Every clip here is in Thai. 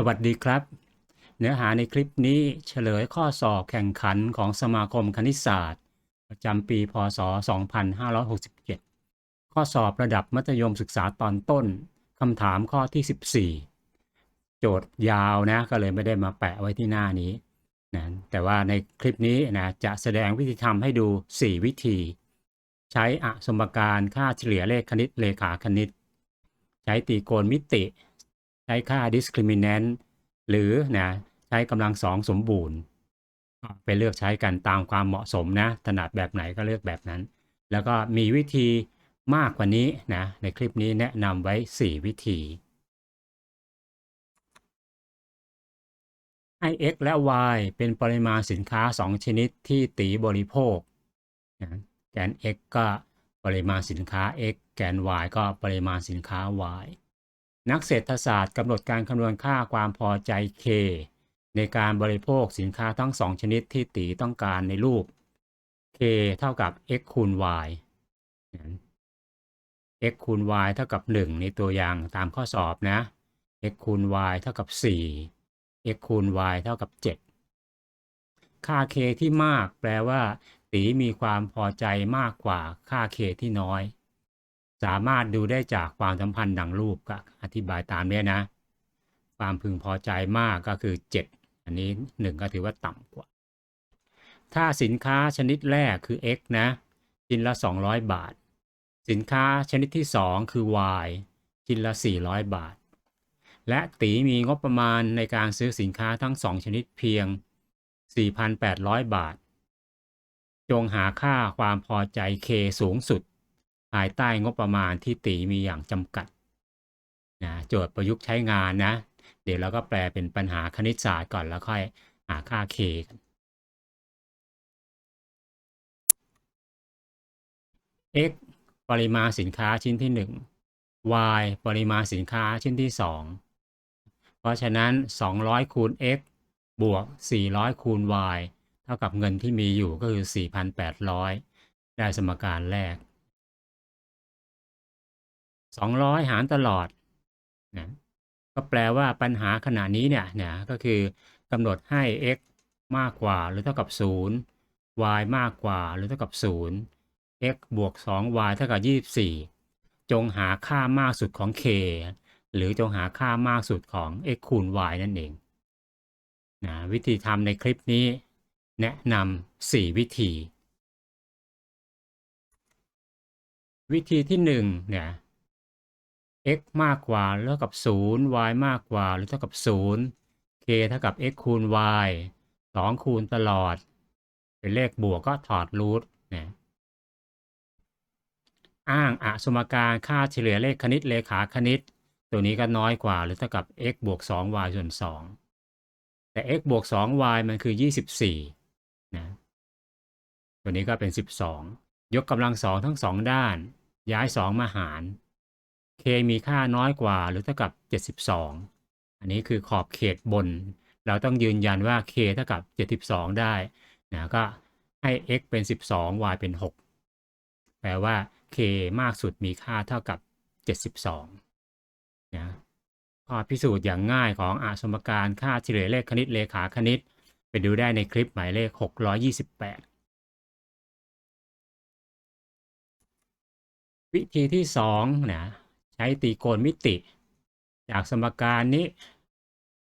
สวัสดีครับ เนื้อหาในคลิปนี้เฉลยข้อสอบแข่งขันของสมาคมคณิตศาสตร์ ประจำปีพศ 2567 ข้อสอบระดับมัธยมศึกษาตอนต้นคำถามข้อที่ 14 โจทย์ยาวนะก็เลยไม่ได้มาแปะไว้ที่หน้านี้นะแต่ว่าในคลิปนี้นะจะแสดงวิธีทำให้ดู 4 วิธี ใช้อสมการค่าเฉลี่ยเลขคณิตเลขาคณิต ใช้ตรีโกณมิติ ใช้ค่า discriminant หรือนะใช้กำลังสองสมบูรณ์ก็ไปเลือกใช้กันตามความเหมาะสมนะถนัดแบบไหนก็เลือกแบบนั้น แล้วก็มีวิธีมากกว่านี้นะในคลิปนี้แนะนำไว้ 4 วิธีให้ x และ y เป็นปริมาณสินค้า 2 ชนิดที่ตีบริโภคนะแกน x ก็ปริมาณสินค้า x แกน y ก็ปริมาณสินค้า y นักเศรษฐศาสตร์กำหนดการคำนวณค่าความพอใจ k ในการบริโภคสินค้าทั้ง2ชนิดที่ตีต้องการในรูป k เท่ากับ x คูณ y x คูณ y เท่ากับ 1 ในตัวอย่างตามข้อสอบนะ x คูณ y เท่ากับ 4 x คูณ y เท่ากับ 7 ค่า k ที่มากแปลว่า ตีมีความพอใจมากกว่าค่า k ที่น้อย สามารถดูได้จากความสัมพันธ์ดังรูปก็อธิบายตามนี้นะ ความพึงพอใจมากก็คือ 7 อันนี้ 1 ก็ถือว่าต่ำกว่า ถ้าสินค้าชนิดแรกคือ x นะชิ้นละ 200 บาท สินค้าชนิดที่ 2 คือ y ชิ้นละ 400 บาท และตีมีงบประมาณในการซื้อสินค้าทั้ง 2 ชนิดเพียง 4,800 บาท จงหาค่าความพอใจ k สูงสุด ภายใต้งบประมาณที่ตีมีอย่างจำกัดนะโจทย์ประยุกต์ใช้งานนะ เดี๋ยวเราก็แปลเป็นปัญหาคณิตศาสตร์ก่อนแล้วค่อยหาค่า k กัน x ปริมาณสินค้าชิ้นที่ 1 y ปริมาณสินค้าชิ้นที่ 2 เพราะฉะนั้น 200 คูณ x บวก 400 คูณ y เท่ากับเงินที่มีอยู่ก็คือ 4,800 ได้สมการแรก 200 หารตลอดนะก็แปลว่าปัญหาขณะนี้เนี่ยนะก็คือกำหนดให้ x มากกว่าหรือเท่ากับ 0 y มากกว่าหรือเท่ากับ 0 x บวก 2y เท่ากับ 24 จงหาค่ามากสุดของ k หรือจงหาค่ามากสุดของ x คูณ y นั่นเองนะวิธีทำในคลิปนี้แนะนำ4 วิธี วิธีที่1เนี่ย x มากกว่าหรือเท่ากับ 0 y มากกว่าหรือเท่ากับ 0 k เท่ากับ x คูณ y 2 คูณตลอด เป็นเลขบวกก็ถอดรูทนะอ้างอะสมการค่าเฉลี่ยเลขคณิตเลขาคณิต ตัวนี้ก็น้อยกว่าหรือเท่ากับ x บวก 2y ส่วน 2 แต่ x บวก 2y มันคือ 24 นะ ตัวนี้ก็เป็น 12 ยกกำลังสองทั้งสองด้าน ย้าย 2 มาหาร k มีค่าน้อยกว่าหรือเท่ากับ 72 อันนี้คือขอบเขตบน เราต้องยืนยันว่า k เท่ากับ 72 ได้นะก็ให้ x เป็น 12 y เป็น 6 แปลว่า k มากสุดมีค่าเท่ากับ 72 นะข้อพิสูจน์อย่างง่ายของอาสมการค่าเฉลี่ยเลขคณิตเลขาคณิต ไปดูได้ในคลิปหมายเลข 628วิธีที่2นะ ใช้ตีโกณมิติ จากสมการนี้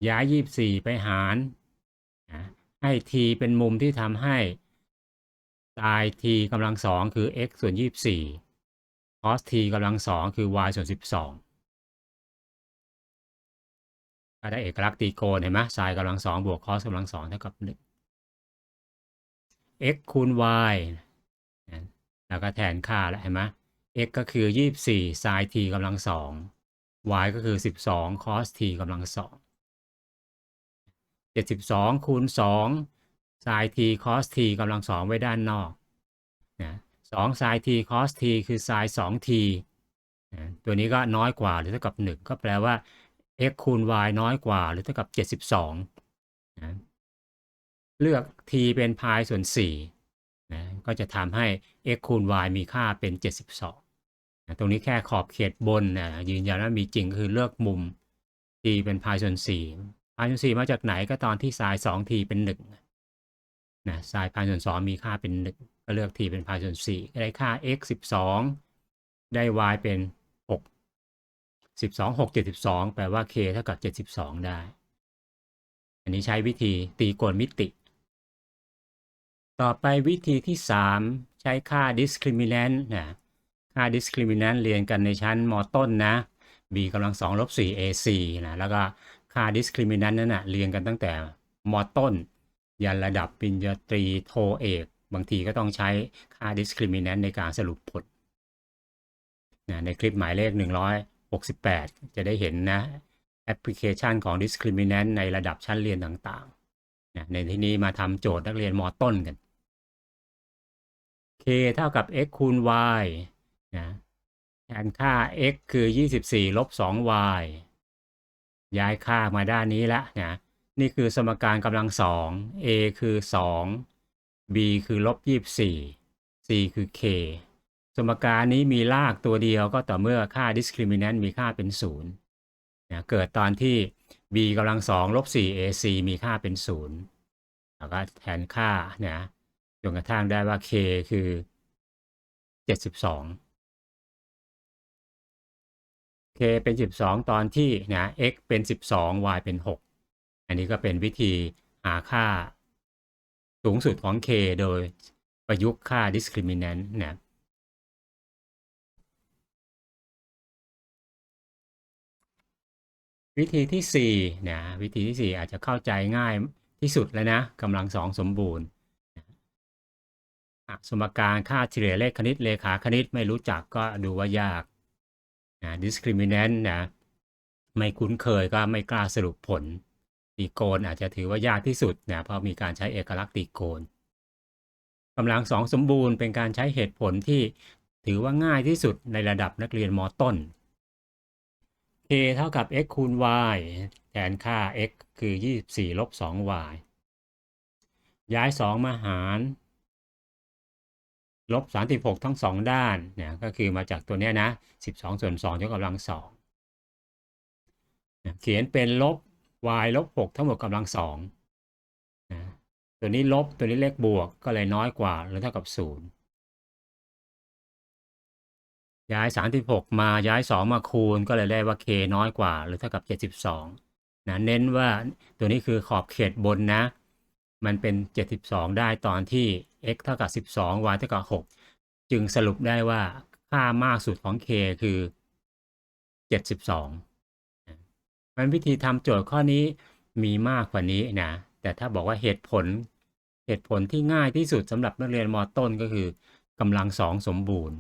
ย้าย 24 ไปหารให้ t เป็นมุมที่ทำให้ sin t กำลังสองคือ x ส่วน 24 cos t กำลังสองคือ y ส่วน 12ก็ได้เอกลักษณ์ตีโกณเห็นไหม sin กำลังสองบวก cos กำลังสองเท่ากับ 1 x คูณ y แล้วก็แทนค่าแล้วเห็นไหม x ก็คือ 24 sin t กำลังสอง y ก็คือ 12 cos t กำลังสอง 72 คูณ 2 sin t cos t กำลังสองไว้ด้านนอกนะ2 sin t cos t คือ sin 2t นะตัวนี้ก็น้อยกว่าหรือเท่ากับ 1 ก็แปลว่า x คูณ y น้อยกว่า หรือเท่ากับ 72นะเลือก t เป็นพายส่วน4นะก็จะทำให้ x คูณ y มีค่าเป็น 72 ตรงนี้แค่ขอบเขตบนนะยืนยันว่ามีจริงก็คือเลือกมุม t เป็นพายส่วนสี่พายส่วนสี่มาจากไหนก็ตอนที่ sin สอง t เป็นหนึ่งนะ sin พายส่วนสองมีค่าเป็นหนึ่งก็เลือก t เป็นพายส่วนสี่ก็ได้ค่า x สิบสองได้ y เป็นหกสิบสองหกเจ็ดสิบสองแปลว่า k เท่ากับเจ็ดสิบสองได้ อันนี้ใช้วิธีตีโกณมิติ ต่อไปวิธีที่ 3 ใช้ค่า discriminant นะ ค่า discriminant เรียนกันในชั้นมต้นนะ b กำลัง2ลบ4 ac นะแล้วก็ค่า discriminant นั้นนะเรียนกันตั้งแต่มต้น ยันระดับปริญญาตรีโทเอก บางทีก็ต้องใช้ค่า discriminant ในการสรุปผลนะในคลิปหมายเลข 168 จะได้เห็นนะแอปพลิเคชันของ discriminant ในระดับชั้นเรียนต่างๆนะในที่นี้มาทำโจทย์นักเรียนมต้นกัน k เท่ากับ x คูณ y นะแทนค่า x คือ 24ลบ 2y ย้ายค่ามาด้านนี้ละนะนี่คือสมการกำลังสอง a คือ 2 b คือลบ 24 c คือ k สมการนี้มีรากตัวเดียวก็ต่อเมื่อค่า discriminant มีค่าเป็น 0นะเกิดตอนที่ b กำลังสองลบ 4 ac มีค่าเป็น 0 แล้วก็แทนค่านะจนกระทั่งได้ว่า k คือ 72 k เป็น 12 ตอนที่นะ x เป็น 12 y เป็น 6 อันนี้ก็เป็นวิธีหาค่าสูงสุดของ k โดยประยุกต์ค่า discriminant นะวิธีที่4นะวิธีที่ 4 อาจจะเข้าใจง่ายที่สุดแล้วนะกำลังสองสมบูรณ์ สมการค่าเฉลี่ยเลขคณิตเลขาคณิตไม่รู้จักก็ดูว่ายาก นะ discriminant นะไม่คุ้นเคยก็ไม่กล้าสรุปผลตีโกณอาจจะถือว่ายากที่สุดนะเพราะมีการใช้เอกลักษณ์ตีโกณกำลังสองสมบูรณ์เป็นการใช้เหตุผลที่ถือว่าง่ายที่สุดในระดับนักเรียนมต้น k เท่ากับ x คูณ y แทนค่า x คือ 24ลบ 2y ย้าย 2 มาหาร ลบ36 ทั้ง 2 ด้านเนี่ยก็คือมาจากตัวเนี้ยนะ 12 ส่วน2ยกกำลัง2เขียนเป็นลบ y ลบ 6 ทั้งหมดกำลัง2นะตัวนี้ลบตัวนี้เลขบวกก็เลยน้อยกว่าหรือเท่ากับ 0 ย้าย 36 มาย้าย 2 มาคูณก็เลยได้ว่า k น้อยกว่า หรือเท่ากับ 72นะเน้นว่าตัวนี้คือขอบเขตบนนะ มันเป็น 72 ได้ตอนที่ x เท่ากับ 12 y เท่ากับ 6 จึงสรุปได้ว่าค่ามากสุดของ k คือ 72มันวิธีทำโจทย์ข้อนี้มีมากกว่านี้นะ แต่ถ้าบอกว่าเหตุผล เหตุผลที่ง่ายที่สุดสำหรับนักเรียนมต้นก็คือกำลังสองสมบูรณ์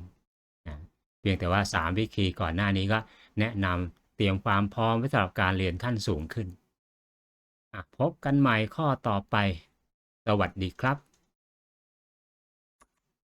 นะเพียงแต่ว่า 3 วิธีก่อนหน้านี้ก็แนะนำเตรียมความพร้อมไว้สำหรับการเรียนขั้นสูงขึ้นพบกันใหม่ข้อต่อไป สวัสดีครับ